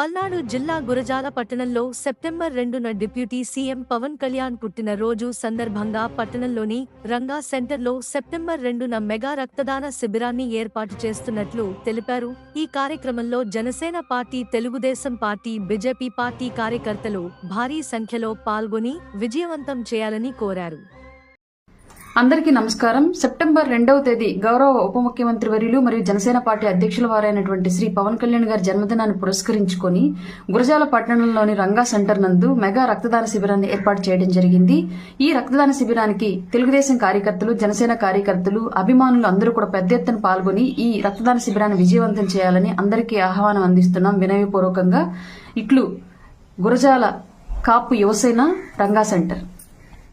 పల్నాడు జిల్లా గురజాల పట్టణంలో సెప్టెంబర్ రెండున డిప్యూటీ సీఎం పవన్ కళ్యాణ్ పుట్టినరోజు సందర్భంగా పట్టణంలోని రంగా సెంటర్లో సెప్టెంబర్ రెండున మెగా రక్తదాన శిబిరాన్ని ఏర్పాటు చేస్తున్నట్లు తెలిపారు. ఈ కార్యక్రమంలో Janasena party Telugu Desam party BJP party కార్యకర్తలు భారీ సంఖ్యలో పాల్గొని విజయవంతం చేయాలని కోరారు. అందరికీ నమస్కారం. సెప్టెంబర్ రెండవ తేదీ గౌరవ ఉప ముఖ్యమంత్రి వర్యులు మరియు జనసేన పార్టీ అధ్యక్షుల వారైనటువంటి శ్రీ పవన్ కళ్యాణ్ గారి జన్మదినాన్ని పురస్కరించుకొని గురజాల పట్టణంలోని రంగా సెంటర్ నందు మెగా రక్తదాన శిబిరాన్ని ఏర్పాటు చేయడం జరిగింది. ఈ రక్తదాన శిబిరానికి తెలుగుదేశం కార్యకర్తలు జనసేన కార్యకర్తలు అభిమానులు అందరూ కూడా పెద్ద ఎత్తున పాల్గొని ఈ రక్తదాన శిబిరాన్ని విజయవంతం చేయాలని అందరికీ ఆహ్వానం అందిస్తున్నాం. వినయపూర్వకంగా ఇట్లు గురజాల కాపు యువసేన రంగా సెంటర్.